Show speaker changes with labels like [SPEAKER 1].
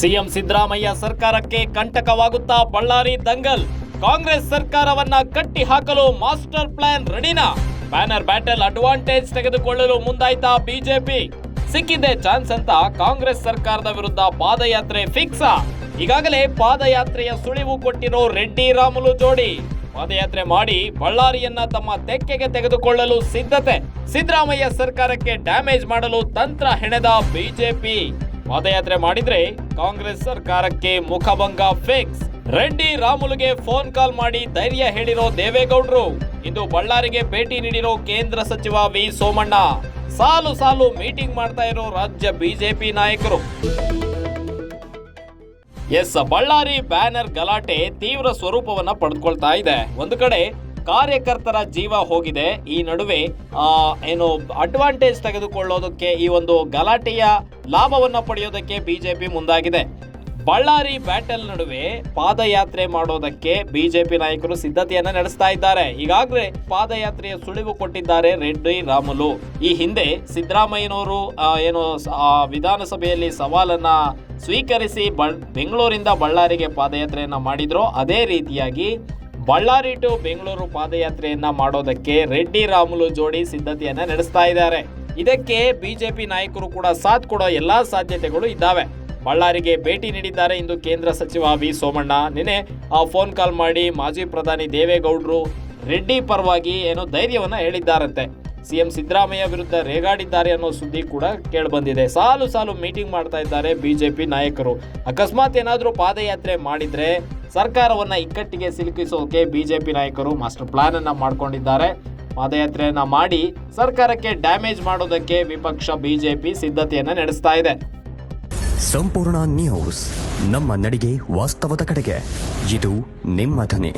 [SPEAKER 1] CM Siddaramaiah ಸರ್ಕಾರಕ್ಕೆ ಕಂಟಕವಾಗುತ್ತಾ ಬಳ್ಳಾರಿ ದಂಗಲ್. ಕಾಂಗ್ರೆಸ್ ಸರ್ಕಾರವನ್ನ ಕಟ್ಟಿ ಹಾಕಲು ಮಾಸ್ಟರ್ ಪ್ಲಾನ್ ರೆಡಿನಾ? ಬ್ಯಾನರ್ ಬ್ಯಾಟಲ್ ಅಡ್ವಾಂಟೇಜ್ ತೆಗೆದುಕೊಳ್ಳಲು ಮುಂದಾಯ್ತಾ ಬಿಜೆಪಿ? ಸಿಕ್ಕಿದೆ ಚಾನ್ಸ್ ಅಂತ ಕಾಂಗ್ರೆಸ್ ಸರ್ಕಾರದ ವಿರುದ್ಧ ಪಾದಯಾತ್ರೆ ಫಿಕ್ಸಾ? ಈಗಾಗಲೇ ಪಾದಯಾತ್ರೆಯ ಸುಳಿವು ಕೊಟ್ಟಿರೋ ರೆಡ್ಡಿ ರಾಮುಲು ಜೋಡಿ. ಪಾದಯಾತ್ರೆ ಮಾಡಿ ಬಳ್ಳಾರಿಯನ್ನ ತಮ್ಮ ತೆಕ್ಕೆಗೆ ತೆಗೆದುಕೊಳ್ಳಲು ಸಿದ್ಧತೆ. ಸಿದ್ದರಾಮಯ್ಯ ಸರ್ಕಾರಕ್ಕೆ ಡ್ಯಾಮೇಜ್ ಮಾಡಲು ತಂತ್ರ ಹೆಣೆದ ಬಿಜೆಪಿ. ಪಾದಯಾತ್ರೆ ಮಾಡಿದ್ರೆ ಕಾಂಗ್ರೆಸ್ ಸರ್ಕಾರಕ್ಕೆ ಮುಖಭಂಗ ಫಿಕ್ಸ್ ರೆಡ್ಡಿ ರಾಮುಲುಗೆ ಫೋನ್ ಕಾಲ್ ಮಾಡಿ ಧೈರ್ಯ ಹೇಳಿರೋ ದೇವೇಗೌಡರು. ಇಂದು ಬಳ್ಳಾರಿಗೆ ಭೇಟಿ ನೀಡಿರೋ ಕೇಂದ್ರ ಸಚಿವ ವಿ ಸೋಮಣ್ಣ. ಸಾಲು ಸಾಲು ಮೀಟಿಂಗ್ ಮಾಡ್ತಾ ಇರೋ ರಾಜ್ಯ ಬಿಜೆಪಿ ನಾಯಕರು. ಎಸ್, ಬಳ್ಳಾರಿ ಬ್ಯಾನರ್ ಗಲಾಟೆ ತೀವ್ರ ಸ್ವರೂಪವನ್ನ ಪಡೆದುಕೊಳ್ತಾ ಇದೆ. ಒಂದು ಕಡೆ ಕಾರ್ಯಕರ್ತರ ಜೀವ ಹೋಗಿದೆ. ಈ ನಡುವೆ ಏನು ಅಡ್ವಾಂಟೇಜ್ ತೆಗೆದುಕೊಳ್ಳೋದಕ್ಕೆ ಈ ಒಂದು ಗಲಾಟೆಯ ಲಾಭವನ್ನು ಪಡೆಯೋದಕ್ಕೆ ಬಿಜೆಪಿ ಮುಂದಾಗಿದೆ. ಬಳ್ಳಾರಿ ಬ್ಯಾಟಲ್ ನಡುವೆ ಪಾದಯಾತ್ರೆ ಮಾಡೋದಕ್ಕೆ ಬಿಜೆಪಿ ನಾಯಕರು ಸಿದ್ಧತೆಯನ್ನ ನಡೆಸ್ತಾ ಇದ್ದಾರೆ. ಈಗಾಗಲೇ ಪಾದಯಾತ್ರೆಯ ಸುಳಿವು ಕೊಟ್ಟಿದ್ದಾರೆ ರೆಡ್ಡಿ, ರಾಮುಲು. ಈ ಹಿಂದೆ ಸಿದ್ದರಾಮಯ್ಯನವರು ಏನು ವಿಧಾನಸಭೆಯಲ್ಲಿ ಸವಾಲನ್ನ ಸ್ವೀಕರಿಸಿ ಬಳ್, ಬೆಂಗಳೂರಿಂದ ಬಳ್ಳಾರಿಗೆ ಪಾದಯಾತ್ರೆಯನ್ನ ಮಾಡಿದ್ರು. ಅದೇ ರೀತಿಯಾಗಿ ಬಳ್ಳಾರಿ ಟು ಬೆಂಗಳೂರು ಪಾದಯಾತ್ರೆಯನ್ನ ಮಾಡೋದಕ್ಕೆ ರೆಡ್ಡಿ ರಾಮುಲು ಜೋಡಿ ಸಿದ್ಧತೆಯನ್ನ ನಡೆಸ್ತಾ ಇದ್ದಾರೆ. ಇದಕ್ಕೆ ಬಿಜೆಪಿ ನಾಯಕರು ಕೂಡ ಸಾಥ್ ಕೊಡೋ ಎಲ್ಲಾ ಸಾಧ್ಯತೆಗಳು ಇದ್ದಾವೆ. ಬಳ್ಳಾರಿಗೆ ಭೇಟಿ ನೀಡಿದ್ದಾರೆ ಎಂದು ಕೇಂದ್ರ ಸಚಿವ ವಿ ಸೋಮಣ್ಣ. ನಿನ್ನೆ ಆ ಫೋನ್ ಕಾಲ್ ಮಾಡಿ ಮಾಜಿ ಪ್ರಧಾನಿ ದೇವೇಗೌಡರು ರೆಡ್ಡಿ ಪರವಾಗಿ ಏನೋ ಧೈರ್ಯವನ್ನ ಹೇಳಿದ್ದಾರಂತೆ. ಸಿಎಂ ಸಿದ್ದರಾಮಯ್ಯ ವಿರುದ್ಧ ರೇಗಾಡಿದ್ದಾರೆ ಅನ್ನೋ ಸುದ್ದಿ ಕೂಡ ಕೇಳಿಬಂದಿದೆ. ಸಾಲು ಸಾಲು ಮೀಟಿಂಗ್ ಮಾಡ್ತಾ ಇದ್ದಾರೆ ಬಿಜೆಪಿ ನಾಯಕರು. ಅಕಸ್ಮಾತ್ ಏನಾದರೂ ಪಾದಯಾತ್ರೆ ಮಾಡಿದ್ರೆ ಸರ್ಕಾರವನ್ನ ಇಕ್ಕಟ್ಟಿಗೆ ಸಿಲುಕಿಸೋಕೆ ಬಿಜೆಪಿ ನಾಯಕರು ಮಾಸ್ಟರ್ ಪ್ಲಾನ್ ಅನ್ನ ಮಾಡ್ಕೊಂಡಿದ್ದಾರೆ. ಪಾದಯಾತ್ರೆಯನ್ನ ಮಾಡಿ ಸರ್ಕಾರಕ್ಕೆ ಡ್ಯಾಮೇಜ್ ಮಾಡೋದಕ್ಕೆ ವಿಪಕ್ಷ, ಬಿಜೆಪಿ ಸಿದ್ಧತೆಯನ್ನ ನಡೆಸ್ತಾ ಇದೆ.
[SPEAKER 2] ಸಂಪೂರ್ಣ ನ್ಯೂಸ್ ನಮ್ಮ ನಡಿಗೆ ವಾಸ್ತವದ ಕಡೆಗೆ. ಇದು ನಿಮ್ಮ ಧ್ವನಿ.